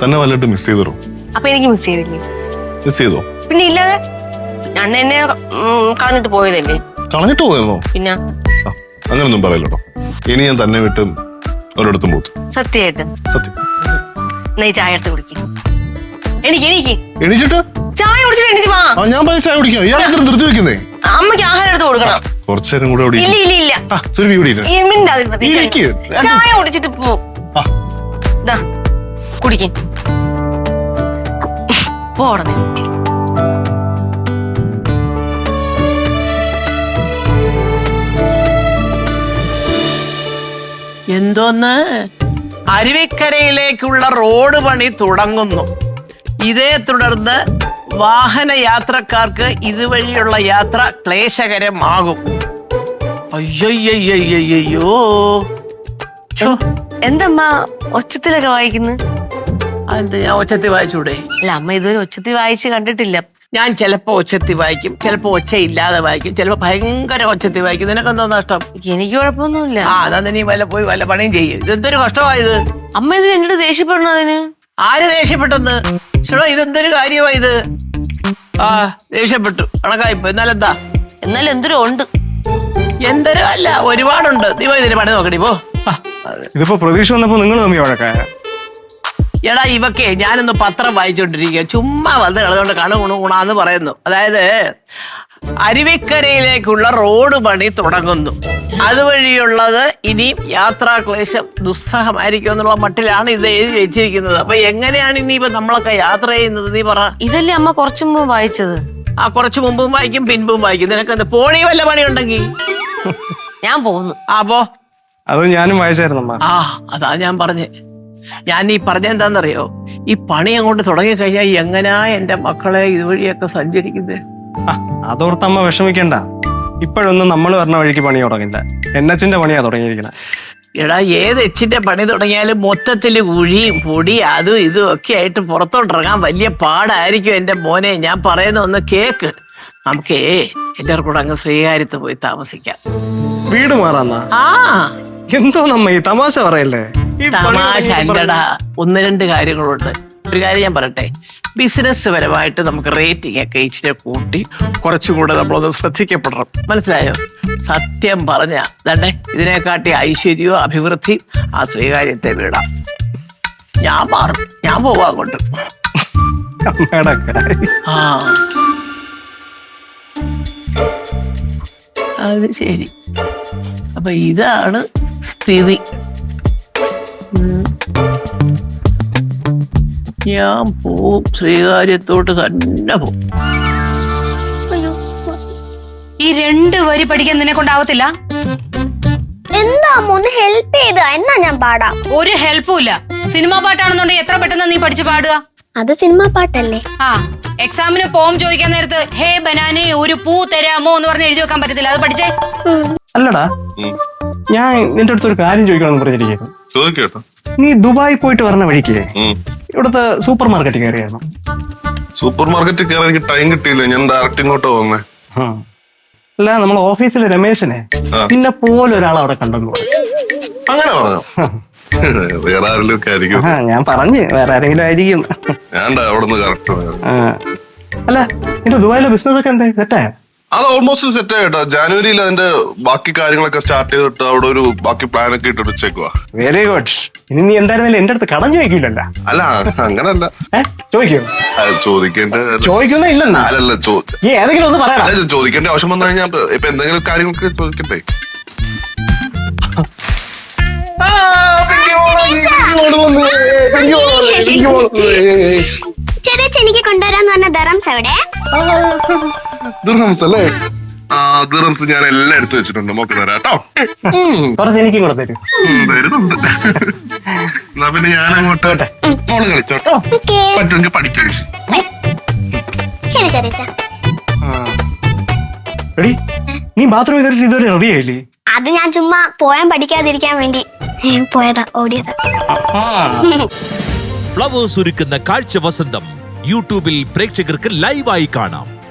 തന്നെ വല്ലതും മിസ് ചെയ്തോ അപ്പൊ എനിക്ക് മിസ് ചെയ്തില്ലേ? മിസ് ചെയ്തോ? പിന്നെ ഇല്ലാതെ? അണ്ണ എന്നെ ഉം, കളഞ്ഞിട്ട് പോയതല്ലേ? കളഞ്ഞിട്ട് പോയെന്നോ പിന്നെ? ആ അങ്ങനൊന്നും പറയല്ലോ ഇനി ഞാൻ തന്നെ വിട്ട് ഒരിടത്തും പോകും സത്യമായിട്ട്. സത്യം. എന്നാ ഈ ചായ എടുത്ത് കുടിക്കും. എനിക്ക് എനിക്ക് എണീച്ചിട്ട്? ചായ കുടിച്ചിട്ട് എനിക്ക് വാ. ആ ഞാൻ പോയി ചായ കുടിക്കാം. ഇയാൾ എത്ര ധൃതി വെക്കുന്നേ? അമ്മയ്ക്ക് ആഹാരം എടുത്ത് കൊടുക്കണം. കുറച്ചു നേരം കൂടെ അവിടെ ഇല്ല ഇരിക്ക്. ഇല്ല ഇല്ല. ആ സുരഭി ഇവിടെ ഇരുന്ന്. ഈ മിണ്ടാതിരുന്നോ, നീ ഇരിക്ക്. ചായ കുടിച്ചിട്ട് പോ. ആ. ദാ കുടിക്കും. പോടണേ എന്തോന്ന്? അരുവിക്കരയിലേക്കുള്ള റോഡ് പണി തുടങ്ങുന്നു. ഇതേ തുടർന്ന് വാഹന യാത്രക്കാർക്ക് ഇതുവഴിയുള്ള യാത്ര ക്ലേശകരമാകും. അയ്യോ എന്തമ്മ? ഒച്ചത്തിലൊക്കെ വായിക്കുന്നു? ഞാൻ ഒച്ചത്തി വായിച്ചൂടെ? അല്ല അമ്മ ഇതുവരെ ഒച്ചത്തി വായിച്ച് കണ്ടിട്ടില്ല. ഞാൻ ചിലപ്പോ ഒച്ചത്തി വായിക്കും ചിലപ്പോ ഒച്ച ഇല്ലാതെ വായിക്കും ചിലപ്പോ ഭയങ്കര ഒച്ചത്തി വായിക്കും. നിനക്കെന്തോ നഷ്ടം? എനിക്ക് കുഴപ്പമൊന്നുമില്ല. ആ അതാ നീ വല്ല പോയി വല്ല പണിയും ചെയ്യും. ഇതെന്തൊരു കഷ്ടമായത് അമ്മ ഇത് എന്നോട് ദേഷ്യപ്പെടണോ അതിന്? ആര് ദേഷ്യപ്പെട്ടെന്ന്? ചേട്ടാ ഇതെന്തൊരു കാര്യമാ ഇത്? ആ ദേഷ്യപ്പെട്ടു. കണക്കായിപ്പോ എന്നാലെന്താ എന്നാലും എന്തൊരു ഉണ്ട്? എന്തൊരു അല്ല ഒരുപാടുണ്ട്. നീ പോയി ഇതിന് പണി നോക്കണി പോ. ഇതിപ്പോ പ്രതീക്ഷ വന്നപ്പോ നിങ്ങൾ തമ്മിൽ വഴക്കായ എടാ ഇവക്കെ ഞാനൊന്ന് പത്രം വായിച്ചുകൊണ്ടിരിക്കുക ചുമ്മാ വന്ന് കളതുകൊണ്ട് കണു കുണു കുണാന്ന് പറയുന്നു. അതായത് അരുവിക്കരയിലേക്കുള്ള റോഡ് പണി തുടങ്ങുന്നു. അതുവഴിയുള്ളത് ഇനിയും യാത്രാക്ലേശം ദുസ്സഹമായിരിക്കും എന്നുള്ള മട്ടിലാണ് ഇത് എഴുതി വെച്ചിരിക്കുന്നത്. അപ്പൊ എങ്ങനെയാണ് ഇനി ഇപ്പൊ നമ്മളൊക്കെ യാത്ര ചെയ്യുന്നത്? നീ പറ. ഇതല്ലേ അമ്മ കുറച്ചു മുമ്പ് വായിച്ചത്? ആ കുറച്ചു മുമ്പും വായിക്കും പിൻപും വായിക്കും. നിനക്ക് എന്താ പോണി വല്ല പണിയുണ്ടെങ്കിൽ ഞാൻ പോകുന്നു ആ പോ. അത് ഞാനും വായിച്ചായിരുന്നു അമ്മ. ആ അതാ ഞാൻ പറഞ്ഞേ. ഞാൻ ഈ പറഞ്ഞ എന്താണെന്നറിയോ? ഈ പണി അങ്ങോട്ട് തുടങ്ങിക്കഴിഞ്ഞാൽ എങ്ങനാ എന്റെ മക്കളെ ഇതുവഴിയൊക്കെ സഞ്ചരിക്കുന്നത് അതോർത്തമ്മ അതോർത്ത് അമ്മ വിഷമിക്കണ്ട. ഇപ്പോഴൊന്നും നമ്മൾ പറഞ്ഞ വഴിക്ക് പണി തുടങ്ങില്ല. എൻ എച്ചിന്റെ പണിയാ തുടങ്ങിയിരിക്കുന്നത് എടാ ഏത് എച്ചിന്റെ പണി തുടങ്ങിയാലും മൊത്തത്തിൽ കുഴിയും പൊടി അതും ഇതും ഒക്കെ ആയിട്ട് പുറത്തോട്ടിറങ്ങാൻ വലിയ പാടായിരിക്കും എന്റെ മോനെ. ഞാൻ പറയുന്ന ഒന്ന് കേക്ക്. നമുക്കേ എല്ലാവർക്കും കൂടെ അങ്ങ് ശ്രീകാര്യത്ത് പോയി താമസിക്കാം. വീട് മാറാന്നാ? ആ. എന്തോ നമ്മ ഈ തമാശ പറയല്ലേ? തമാശ അല്ലടാ. ഒന്ന് രണ്ട് കാര്യങ്ങളുണ്ട്. ഒരു കാര്യം ഞാൻ പറയട്ടെ? ബിസിനസ് പരമായിട്ട് നമുക്ക് റേറ്റിംഗ് ഒക്കെ ഇച്ചിരി കൂട്ടി കുറച്ചും കൂടെ നമ്മളൊന്ന് ശ്രദ്ധിക്കപ്പെടണം. മനസ്സിലായോ? സത്യം പറഞ്ഞ ദണ്ടേ ഇതിനെക്കാട്ടി ഐശ്വര്യവും അഭിവൃദ്ധിയും ആ ശ്രീകാര്യത്തെ വീടാം. ഞാൻ മാറും. ഞാൻ പോവാ അങ്ങോട്ട്. അമ്മയുടെ ആ. അത് ശരി. അപ്പൊ ഇതാണ് സ്ഥിതി. ഞാൻ പോവും. ശ്രീകാര്യത്തോട്ട് തന്നെ പോവും. ഈ രണ്ട് വരി പഠിക്കാൻ നിന്നെ കൊണ്ടാവത്തില്ല? എന്താ ഒന്ന് ഹെൽപ്പ് ചെയ്ത? എന്നാ ഞാൻ പാടാം. ഒരു ഹെൽപ്പും ഇല്ല. സിനിമാ പാട്ടാണെന്നുണ്ടെങ്കിൽ എത്ര പെട്ടെന്ന് നീ പഠിച്ചു പാടുക? അത് സിനിമ പാട്ടല്ലേ? ആ എക്സാമിന് പോം ചോദിക്കാൻ നേരത്ത് ഹേ ബനാനെ ഒരു പൂ തരാമോ? എന്ന് പറഞ്ഞ് എഴുതി വെക്കാൻ പറ്റത്തില്ല. അത് പഠിച്ചേ. അല്ലടാ. ഞാൻ നിന്റെ അടുത്ത് ഒരു കാര്യം ചോദിക്കണമെന്ന് പറഞ്ഞിരിക്കുന്നു ചോദിക്കേട്ടോ നീ ദുബായി പോയിട്ട് വരണ വഴിക്ക്. ഇവിടുത്തെ സൂപ്പർ മാർക്കറ്റ് കയറിയായിരുന്നു. സൂപ്പർ മാർക്കറ്റ് കയറാൻ എനിക്ക് ടൈം കിട്ടിയില്ല. ഞാൻ ഡയറക്റ്റ് ഇങ്ങോട്ട് വന്നേ. അല്ല നമ്മളെ ഓഫീസിലെ രമേശനെ പിന്നെ പോലെ ഒരാൾ അവിടെ കണ്ടെന്നു അങ്ങനെ പറഞ്ഞോ? വേറെ ആരെങ്കിലും ആയിരിക്കും. ഞാൻ പറഞ്ഞു വേറെ ആരെങ്കിലും ആയിരിക്കും. ഞാൻ അവിടെ നിന്ന് കറക്റ്റ് അല്ല നിന്റെ ദുബായിലെ ബിസിനസ് ഒക്കെ എന്താ? സെറ്റായ അത് ഓൾമോസ്റ്റ് സെറ്റ് ആയിട്ടോ ജാനുവരിയിൽ അതിന്റെ ബാക്കി കാര്യങ്ങളൊക്കെ സ്റ്റാർട്ട് ചെയ്തിട്ട് അവിടെ ഒരു ബാക്കി പ്ലാൻ ഒക്കെ ഇട്ട് വെച്ചേക്കുവാ. വെരി ഗുഡ് ഇനി നീ എന്തായിരുന്നാലും എന്റെ അടുത്ത് കടം ചോദിക്കില്ലല്ല. അല്ല അങ്ങനല്ല. ചോദിക്കോ. ചോദിക്കേണ്ട ചോദിക്കുന്ന ഇല്ലെന്നാ? അല്ലല്ല നീ ഏതെങ്കിലും ഒന്ന് ചോദിക്കേണ്ട ആവശ്യം വന്നു കഴിഞ്ഞാൽ ഇപ്പൊ എന്തെങ്കിലും വന്ന്. ചെറിയ എനിക്ക് കൊണ്ടുവരാന്ന് പറഞ്ഞ ദറംസ് എവിടെ? ദിർഹംസ് അല്ലേ? ആ ദിർഹംസ് ഞാൻ എല്ലാം എടുത്തു വെച്ചിട്ടുണ്ട്. മോക്ക് തരാം കേട്ടോ. കുറച്ച് എനിക്കും കൂടെ തരും. ഉം, തരുന്നുണ്ട്. എന്നാ പിന്നെ ഞാൻ അങ്ങോട്ട് മോൾ കളിച്ചോട്ടോ ഓക്കേ. പറ്റുമെങ്കിൽ പഠിക്കുകയും ശരി ശരി ചാ. എടി നീ ബാത്റൂമിൽ കയറിയിട്ട് ഇതുവരെ റെഡി ആയില്ലേ? അത് ഞാൻ ചുമ്മാ പോയാൻ പഠിക്കാതിരിക്കാൻ വേണ്ടി പോയതാ ഓടിയതാ. ഫ്ലവേഴ്സ് ഒരുക്കുന്ന കാഴ്ച വസന്തം യൂട്യൂബിൽ പ്രേക്ഷകർക്ക് ലൈവായി കാണാം.